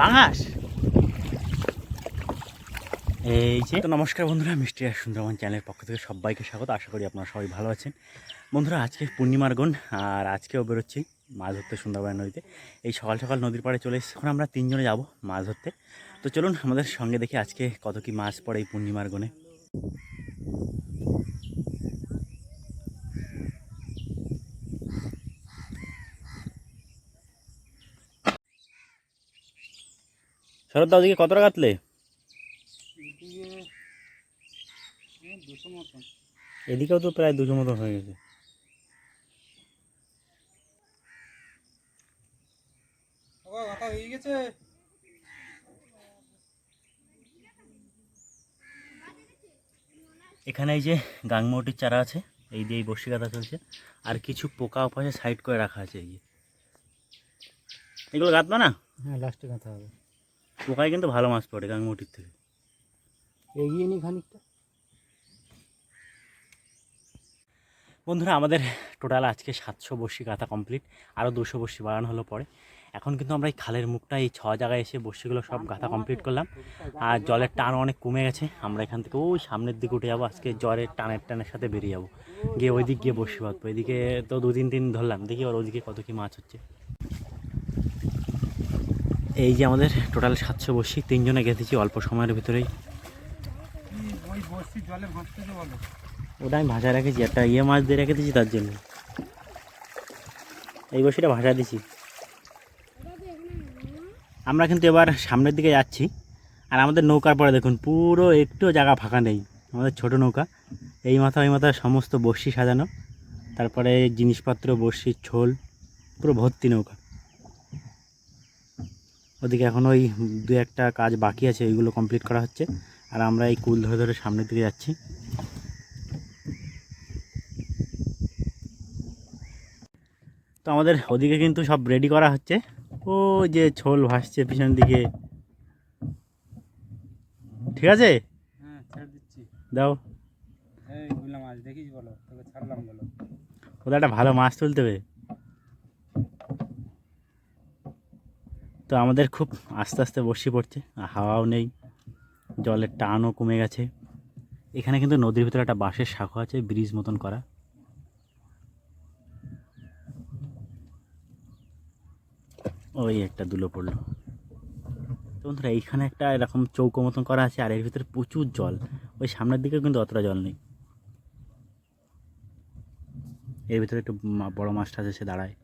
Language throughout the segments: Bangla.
পাঙাশ এই যে তো নমস্কার বন্ধুরা মিষ্টি আর সুন্দরবন চ্যানেলের পক্ষ থেকে সবাইকে স্বাগত। আশা করি আপনারা সবাই ভালো আছেন। বন্ধুরা আজকে পূর্ণিমার গুণ আর আজকেও বেরোচ্ছি মাছ ধরতে সুন্দরবন নদীতে। এই সকাল সকাল নদীর পাড়ে চলে এসেছি। এখন আমরা তিনজনে যাব মাছ ধরতে। তো চলুন আমাদের সঙ্গে দেখি আজকে কত কি মাছ পড়ে এই পূর্ণিমার গুণে। শরৎ দা ওদিকে কত টাকা কাটলে? এদিকেও তো প্রায় দুশো মতন হয়ে গেছে। হয়ে গেছে? এখানে এই যে গাংমটির চারা আছে এই দিয়ে এই বসি গাঁথা চলছে। আর কিছু পোকা ওপাশে সাইড করে রাখা আছে এই এগুলো গাঁথবা না? হ্যাঁ লাস্টে গাঁথা হবে। পোকায় কিন্তু ভালো মাছ পড়ে গাংমটির থেকে। এগিয়ে নি খানিকটা। বন্ধুরা আমাদের টোটাল আজকে সাতশো বসি গাঁথা কমপ্লিট আরও দুশো বসি বাড়ানো হলো পরে। এখন কিন্তু আমরা এই খালের মুখটা এই ছ জায়গায় এসে বসিগুলো সব গাঁথা কমপ্লিট করলাম। আর জলের টান অনেক কমে গেছে। আমরা এখান থেকে ওই সামনের দিকে উঠে যাব আজকে জ্বরের টানের টানের সাথে বেরিয়ে যাব। গিয়ে ওই দিক গিয়ে বসি বাঁধবো। এদিকে তো দু তিন দিন ধরলাম দেখি আর ওইদিকে কত কী মাছ হচ্ছে। এই যে আমাদের টোটাল সাতশো বসি, তিনজনে গেঁথেছি অল্প সময়ের ভিতরেই। ওটা আমি ভাজা রেখেছি, একটা ইয়ে মাছ দিয়ে রেখে দিয়েছি তার জন্য। এই বসিটা ভাজা দিছি। আমরা কিন্তু এবার সামনের দিকে যাচ্ছি। আর আমাদের নৌকার পরে দেখুন, পুরো একটু জায়গা ফাঁকা নেই। আমাদের ছোট নৌকা। এই মাথা, ওই মাথা সমস্ত বর্ষি সাজানো। তারপরে জিনিসপত্র বর্ষির ছোল, পুরো ভর্তি নৌকা। ওদিকে এখন ওই দু একটা কাজ বাকি আছে ওইগুলো কমপ্লিট করা হচ্ছে। আর আমরা এই কুল ধরে ধরে সামনের দিকে যাচ্ছি। তো আমাদের ওদিকে কিন্তু সব রেডি করা হচ্ছে। ও যে ছোল ভাসছে পিছন দিকে। ঠিক আছে? হ্যাঁ দাও। এই গুলা মাছ দেখিস বলো তোকে ছাড়লাম বলো। ওদের একটা ভালো মাছ তুলতে হবে। তো আমাদের খুব আস্তে আস্তে বসি পড়ছে হাওয়াও নেই, জলের টানও কমে গেছে। এখানে কিন্তু নদীর ভিতরে একটা বাঁশের শাখা আছে, ব্রিজ মতন করা। ওই একটা দুলো পড়ল। তো বন্ধুরা, এইখানে একটা এরকম চৌকো মতন করা আছে, আর এর ভিতরে প্রচুর জল। ওই সামনের দিকেও কিন্তু অতটা জল নেই। এর ভিতরে একটু বড় মাছটা আছে, সে দাঁড়ায়।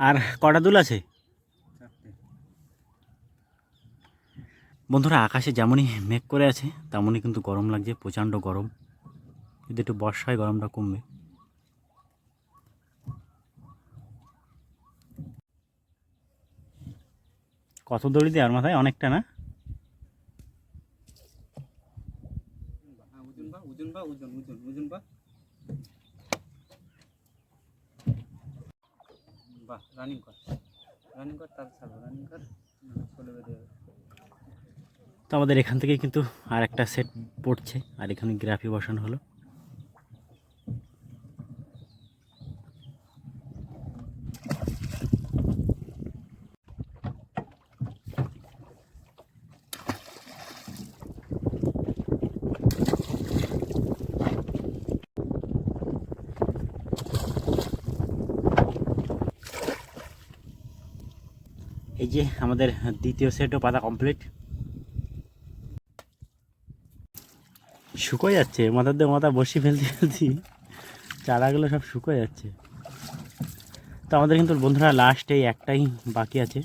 আর কটা দুল আছে? বন্ধুরা, আকাশে যেমনই মেঘ করে আছে, তেমনই কিন্তু গরম লাগছে, প্রচণ্ড গরম। যদি একটু বর্ষায় গরমটা কমবে। কত দড়ি দেওয়ার মাথায়? অনেকটা না? ওজন বা ওজন ওজন ওজন বা। বাহ রানিং কর রানিং কর তার ছাড়বো রানিং কর চলে বেরিয়ে তো আমাদের এখান থেকে কিন্তু আর একটা সেট পড়ছে, আর এখানে গ্রাফি বসানো হলো। এই যে আমাদের দ্বিতীয় সেটও পাতা কমপ্লিট শুকোয় যাচ্ছে, মাথার দিয়ে মাথা বসি ফেলতে ফেলতে। চারাগুলো সব শুকোয় যাচ্ছে। তো আমাদের কিন্তু বন্ধুরা লাস্ট এই একটাই বাকি আছে।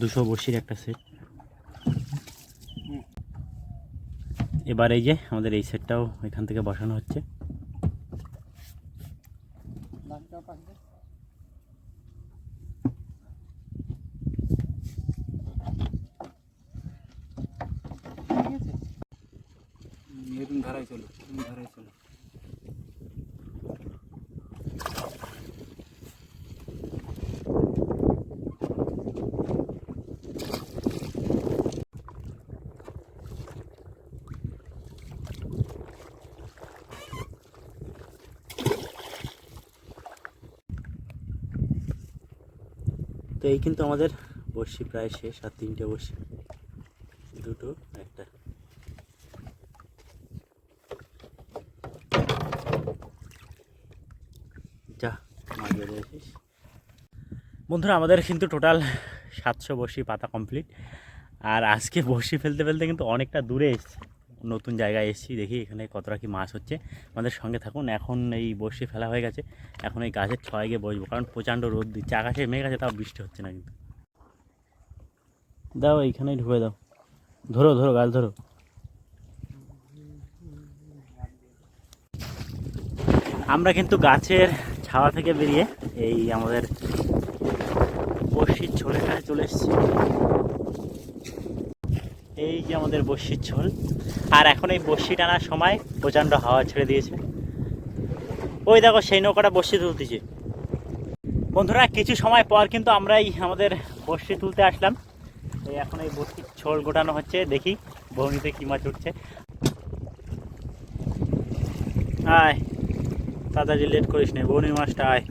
দুশো বসির একটা সেট এবার এই যে আমাদের এই সেটটাও এখান থেকে বসানো হচ্ছে। তো এই কিন্তু আমাদের বসি প্রায় শেষ আর তিনটে বসি দুটো একটা। বন্ধুরা, আমাদের কিন্তু টোটাল সাতশো বর্ষি পাতা কমপ্লিট আর আজকে বর্ষি ফেলতে ফেলতে কিন্তু অনেকটা দূরে এসেছি। নতুন জায়গায় এসেছি, দেখি এখানে কতটা কি মাছ হচ্ছে। আমাদের সঙ্গে থাকুন, এখন এই বর্ষি ফেলা হয়ে গেছে। এখন এই গাছের ছয় গিয়ে বসবো, কারণ প্রচণ্ড রোদ দিচ্ছে। আকাশে মেঘ আছে, তাও বৃষ্টি হচ্ছে না কিন্তু। দাও, এইখানেই ঢুকে দাও। ধরো ধরো, গাছ ধরো। আমরা কিন্তু গাছের ছাওয়া থেকে বেরিয়ে এই আমাদের বর্ষির ঝোলের কাছে চলে এসেছি। এই যে আমাদের বর্ষির ছোল আর এখন এই বর্ষি টানার সময় প্রচণ্ড হাওয়া ছেড়ে দিয়েছে। ওই দেখো সেই নৌকাটা বর্ষি তুলতেছে। বন্ধুরা, কিছু সময় পর কিন্তু আমরাই আমাদের বর্ষি তুলতে আসলাম। এই এখন এই বর্ষির ছোল গোটানো হচ্ছে। দেখি বৌনিতে কী মাছ উঠছে। আয়। তাড়াতাড়ি লেট করিস না বৌনির মাছটা আয়।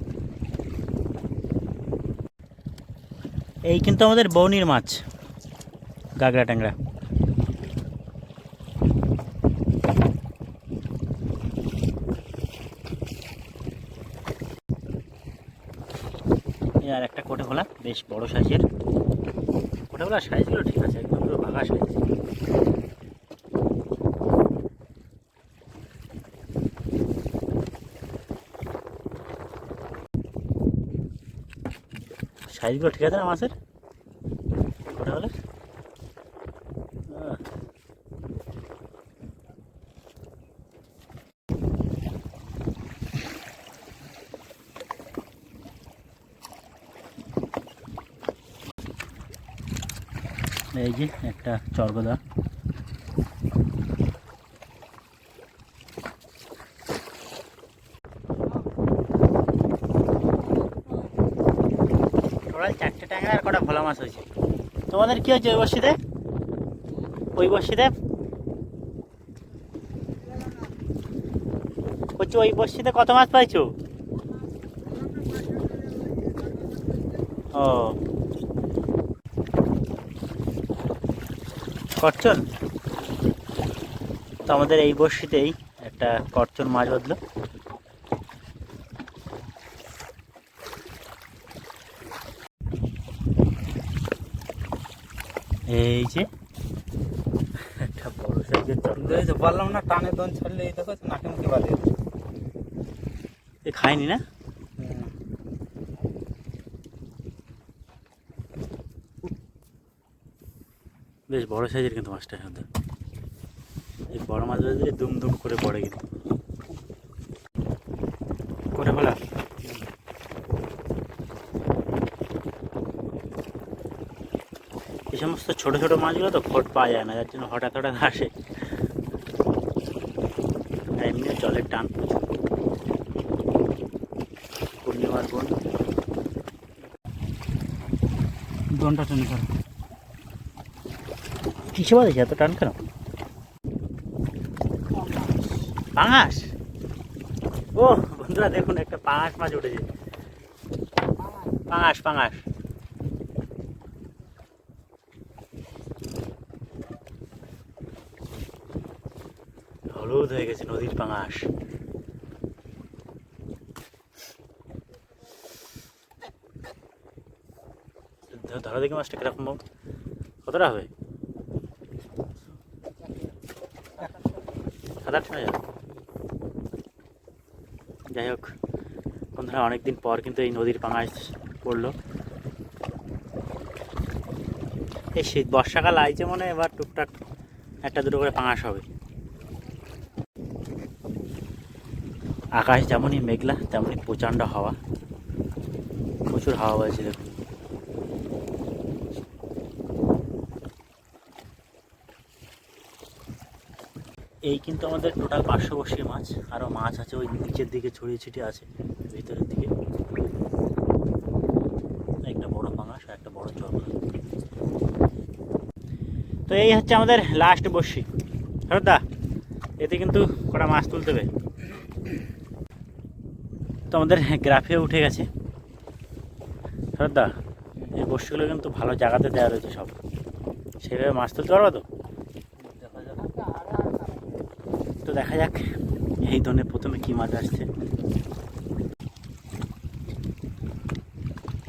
এই কিন্তু আমাদের বৌনির মাছ, গাগরা ট্যাংরা। আর একটা কোটে খোলা, বেশ বড় সাইজের। কোটে খোলা সাইজগুলো ঠিক আছে, একদম পুরো ভাঙা সাইজ। সাইজগুলো ঠিক আছে না মাছের? কোটে খোলা এই যে একটা চর্গদা। টোটাল চারটে ট্যাংরা আর কটা ভোলা মাছ হয়েছে। তোমাদের কি হয়েছে ওই বর্ষিতে? ওই বর্ষিতে? হচ্ছে ওই বর্ষিতে কত মাছ পাইছো? ও। করচন তো আমাদের এই বর্ষিতেই একটা করচন মাছ বাঁধলো এই যে একটা বড় সাইজের চর্গা এই যে বললাম না টানে দন ছাড়লে এই দেখো নাকে মুখে বাঁধে এ খায়নি না? বেশ বড় সাইজের কিন্তু মাছটা কিন্তু এই বড় মাছ দিলে দুম দুম করে পড়ে কিন্তু। করে ফেলা এই সমস্ত ছোট ছোট মাছগুলো তো খোট পাওয়া যায় না যার জন্য হঠাৎ হঠাৎ আসে। আর এমনি জলের টান পূর্ণিমার বোন। দনটা টেনে ধরো। কিসে বাজেছে এত টান কেন? পাঙাশ? ও বন্ধুরা দেখুন একটা পাঙাশ মাছ উঠেছে। পাঙাশ পাঙাশ হলুদ হয়ে গেছে, নদীর পাঙাশ। ধরো দেখি মাছটা কীরকম কতটা হবে? যাই হোক, বন্ধুরা, অনেকদিন পর কিন্তু এই নদীর পাঙাশ পড়ল। এই শীত, বর্ষাকাল আইছে মনে, এবার টুকটাক একটা দুটো করে পাঙাশ হবে। আকাশ যেমনই মেঘলা, তেমনই প্রচণ্ড হাওয়া। প্রচুর হাওয়া বইছে, দেখুন। এই কিন্তু আমাদের টোটাল পাঁচশো বসিয়ে মাছ। আরও মাছ আছে, ওই নিচের দিকে ছড়িয়ে ছিটিয়ে আছে, ভিতরের দিকে। একটা বড় পাঙাশ আর একটা বড় চল তো এই হচ্ছে আমাদের লাস্ট বসি দা এতে কিন্তু কটা মাছ তুলতে হবে? তো আমাদের গ্রাফে উঠে গেছে। দা এই বস্তুগুলো কিন্তু ভালো জায়গাতে দেওয়া রয়েছে সব। সেভাবে মাছ তুলতে পারব তো? তো দেখা যাক এই ধরনের প্রথমে কি মাছ আসছে।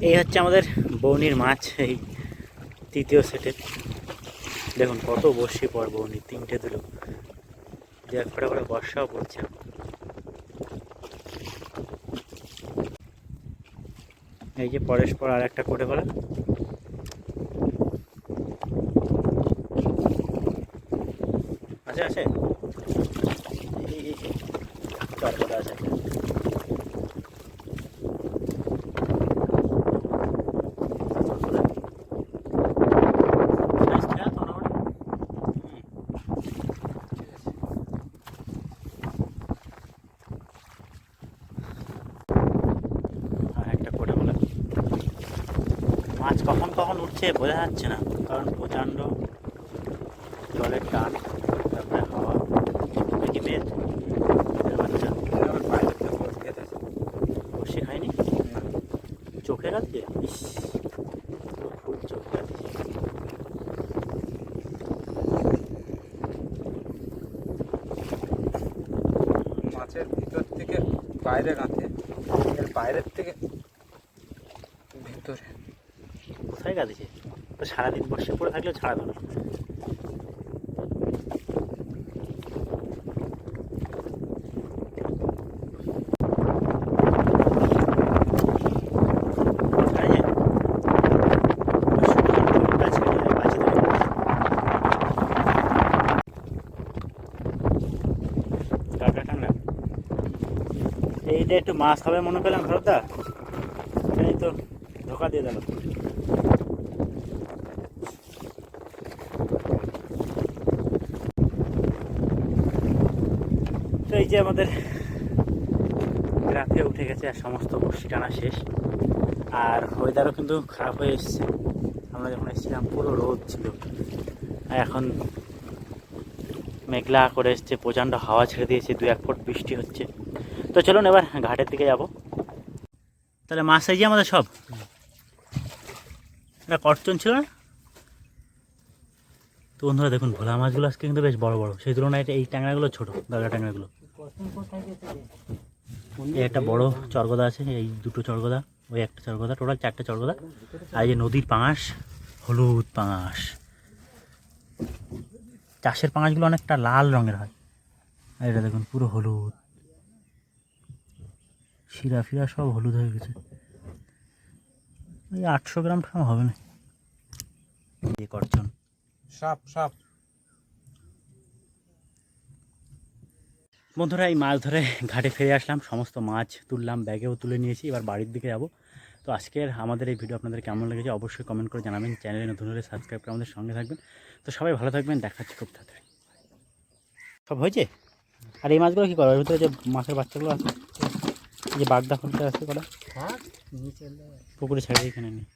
এই হচ্ছে আমাদের বৌনির মাছ, এই তৃতীয় সেটের দেখুন কত বর্ষি পর বৌনি, তিনটে দিল দু এক ফোঁটা করে বর্ষাও পড়ছে। এই যে পরেশ পর আর একটা করে বলা আছে আছে আছে একটা। Size খেয়াল তো মোটামুটি? হুম। আর একটা কোটে বলা মাছ কখন কখন উঠছে বোঝা যাচ্ছে না, কারণ প্রচণ্ড জলের টান, তারপরে হাওয়া বাচ্চা বাইরে বসে খায়নি? চোখে রাখছে ইস ফুল চোখে মাছের ভিতর থেকে বাইরে গাঁথে বাইরের থেকে ভিতরে। কোথায় গাছে। তো সারাদিন বসে পড়ে থাকলেও ছাড়াবে না। এইটা একটু মাছ হবে মনে পেলাম ভরতদা এই তো ধোকা দিয়ে দিল। যে আমাদের রাতে উঠে গেছে আর সমস্ত বর্ষি টানা শেষ। আর ওয়েদারও কিন্তু খারাপ হয়ে এসছে। আমরা যখন এসেছিলাম, পুরো রোদ ছিল। এখন মেঘলা করে এসছে, প্রচণ্ড হাওয়া ছেড়ে দিয়েছে দু এক ফুট বৃষ্টি হচ্ছে। তো চলুন এবার ঘাটের দিকে যাব। তাহলে মাছ যে আমাদের সব? এটা কটচন ছিল না? তো বন্ধুরা দেখুন, ভোলা মাছগুলো আজকে কিন্তু বেশ বড় বড়। সেই তুলনায় এই ট্যাংরাগুলো ছোটো দরগা ট্যাংরাগুলো। একটা বড় চরগদা আছে এই দুটো চরগদা ওই একটা চরগদা টোটাল চারটে চরগদা। আর এই যে নদীর পাঁশ হলুদ পাঁশ। চাষের পাঁশগুলো অনেকটা লাল রঙের হয়। আর এটা দেখুন পুরো হলুদ। শিরা ফিরা সব হলুদ হয়ে গেছে। ওই আটশো গ্রাম ঠাম হবে না। করছন সাপ সাপ। বন্ধুরা এই মাছ ধরে ঘাটে ফিরে আসলাম। সমস্ত মাছ তুললাম ব্যাগেও তুলে নিয়েছি। এবার বাড়ির দিকে যাব। তো আজকের আমাদের এই ভিডিও আপনাদের কেমন লেগেছে অবশ্যই কমেন্ট করে জানাবেন। চ্যানেলে নতুন হলে সাবস্ক্রাইব করে আমাদের সঙ্গে থাকবেন। তো সবাই ভালো থাকবেন। দেখাচ্ছি খুব তাড়াতাড়ি। সব হয়েছে? আর এই মাছগুলো কী করো ভিতরে যে মাছের বাচ্চাগুলো আছে যে বাগদা ফুলটা আছে কটা থাক পুকুরে ছেড়ে এখানে নেই